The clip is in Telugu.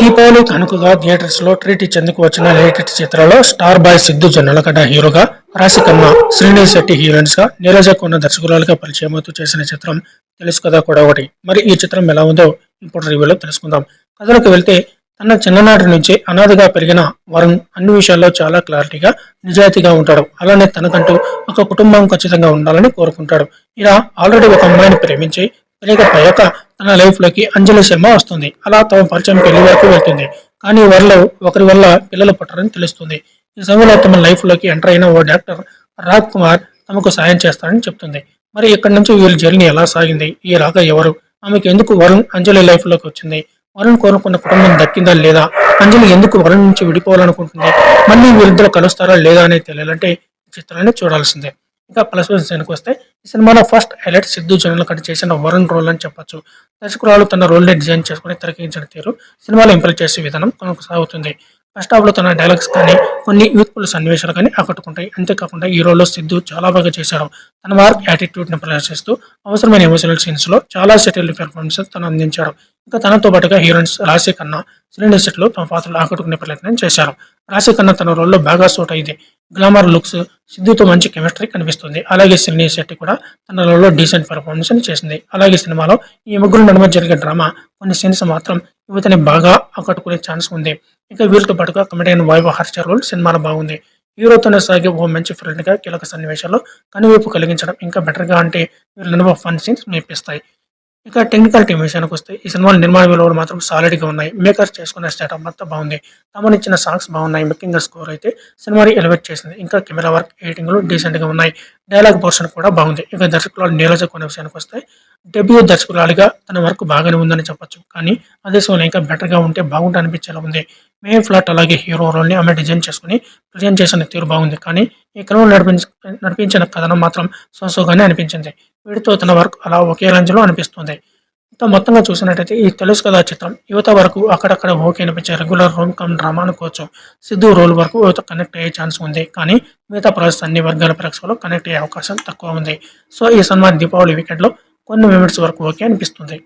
దీపావళి కనుకగా థియేటర్స్లో ట్రీట్ ఇచ్చేందుకు వచ్చిన లేటెస్ట్ చిత్రంలో స్టార్ బాయ్ సిద్ధు జొన్నలగడ్డ హీరోగా రాశికన్న శ్రీనిధి శెట్టి హీరోయిన్స్గా నీరజ కొన్న దర్శకురాలుగా పరిచయం అవుతూ చేసిన చిత్రం తెలుసు కదా కూడా ఒకటి. మరి ఈ చిత్రం ఎలా ఉందో ఇప్పుడు రివ్యూలో తెలుసుకుందాం. కథలోకి వెళ్తే తన చిన్ననాటి నుంచి అనాథగా పెరిగిన వరుణ్ అన్ని విషయాల్లో చాలా క్లారిటీగా నిజాయితీగా ఉంటాడు. అలానే తనకంటూ ఒక కుటుంబం ఖచ్చితంగా ఉండాలని కోరుకుంటాడు. ఇలా ఆల్రెడీ ఒక అమ్మాయిని ప్రేమించి పెరిగిపోయాక తన లైఫ్లోకి అంజలి శర్మ వస్తుంది. అలా తమ పరిచయం పెళ్ళి వరకు వెళ్తుంది. కానీ వారిలో ఒకరి వల్ల పిల్లలు పుట్టారని తెలుస్తుంది. ఈ సమయంలో తమ లైఫ్లోకి ఎంటర్ అయిన ఓ డాక్టర్ రాజ్ కుమార్ తమకు సాయం చేస్తారని చెప్తుంది. మరి ఇక్కడి నుంచి వీళ్ళ జర్నీ ఎలా సాగింది? ఈ రాగా ఎవరు? ఆమెకు ఎందుకు వరుణ్ అంజలి లైఫ్లోకి వచ్చింది? వరుణ్ కోరుకున్న కుటుంబం దక్కిందా లేదా? అంజలి ఎందుకు వరుణ్ నుంచి విడిపోవాలనుకుంటుంది? మళ్ళీ వీళ్ళిద్దరు కలుస్తారా లేదా అనేది తెలియాలంటే చిత్రాన్ని చూడాల్సిందే. ఇంకా ప్లస్ వన్ సీన్కి వస్తే ఈ సినిమాలో first highlight Siddhu general cut చేసిన వరుణ్ రోల్ అని చెప్పొచ్చు. దర్శకురాలు తన రోల్ డిజైన్ చేసుకుని తెరకించిన తీరు సినిమాలో ఇంప్రెస్ చేసే విధానం కొనసాగుతుంది. ఫస్ట్ హాఫ్లో తన డైలాగ్స్ కానీ కొన్ని యూత్ఫుల్ సన్నివేశాలు కానీ ఆకట్టుకుంటాయి. అంతేకాకుండా ఈ రోల్లో సిద్ధు చాలా బాగా చేశాడు. తన మార్క్ యాటిట్యూడ్ని ప్రదర్శిస్తూ అవసరమైన ఎమోషనల్ సీన్స్లో చాలా సెటిల్ పెర్ఫార్మెన్స్ తను అందించాడు. ఇంకా తనతో పాటుగా హీరోయిన్స్ రాశి కన్నా శ్రీనిధి సెట్లో తమ పాత్రలు ఆకట్టుకునే ప్రయత్నం చేశారు. రాశి కన్నా తన రోల్లో బాగా సూట్ అయింది. గ్లామర్ లుక్స్ సిద్ధుతో మంచి కెమిస్ట్రీ కనిపిస్తుంది. అలాగే సినీ శెట్టి కూడా తన రోల్లో డీసెంట్ పెర్ఫార్మెన్స్ చేసింది. అలాగే సినిమాలో ఈ ముగ్గురు నడుమ జరిగే డ్రామా కొన్ని సీన్స్ మాత్రం యువతని బాగా ఆకట్టుకునే ఛాన్స్ ఉంది. ఇంకా వీరితో పాటుగా కమెడియన్ వైభవ్ హర్ష రోల్ సినిమాలో బాగుంది. హీరోతోనే సాగే ఓ మంచి ఫ్రెండ్గా కీలక సన్నివేశాల్లో కనువైపు కలిగించడం ఇంకా బెటర్గా అంటే వీరు నడుమ ఫన్ సీన్స్ మేపిస్తాయి ఇక టెక్నికల్ టీమ్ విషయానికి వస్తే ఈ సినిమా నిర్మాణ విలువలు మాత్రం సాలిడ్గా ఉన్నాయి. మేకర్స్ చేసుకున్న సెటప్ అంతా బాగుంది. తమనిచ్చిన సాంగ్స్ బాగున్నాయి. ముఖ్యంగా స్కోర్ అయితే సినిమాని ఎలివేట్ చేసింది. ఇంకా కెమెరా వర్క్ ఎడిటింగ్లు డీసెంట్గా ఉన్నాయి. డైలాగ్ పోర్షన్ కూడా బాగుంది. ఇక దర్శకురాలు నీరజ కొనే విషయానికి వస్తే డెబ్యూ దర్శకురాలిగా తన వర్క్ బాగానే ఉందని చెప్పొచ్చు. కానీ అదే సమయంలో ఇంకా బెటర్గా ఉంటే బాగుంటుంది అనిపించేలా ఉంది. మెయిన్ ఫ్లాట్ అలాగే హీరో రోల్ని ఆమె డిజైన్ చేసుకుని ప్రజెంట్ చేసిన తీరు బాగుంది. కానీ ఈ క్రమంలో నడిపించ నడిపించిన కథనం మాత్రం సోసోగానే అనిపించింది. వీటితో తన వర్క్ అలా ఒకే రేంజ్ అనిపిస్తుంది. మొత్తంగా చూసినట్టయితే ఈ తెలుసు కదా చిత్రం. యువత వరకు అక్కడక్కడ ఓకే అనిపించే రెగ్యులర్ రోమ్ కమ్ డ్రామా అనుకోవచ్చు. సిద్ధు రోల్ వరకు యువత కనెక్ట్ అయ్యే ఛాన్స్ ఉంది. కానీ మిగతా ప్రాసెస్ అన్ని వర్గాల ప్రేక్షకులు కనెక్ట్ అయ్యే అవకాశం తక్కువ ఉంది. సో ఈ సినిమా దీపావళి వీకెండ్లో కొన్ని మినిట్స్ వరకు ఓకే అనిపిస్తుంది.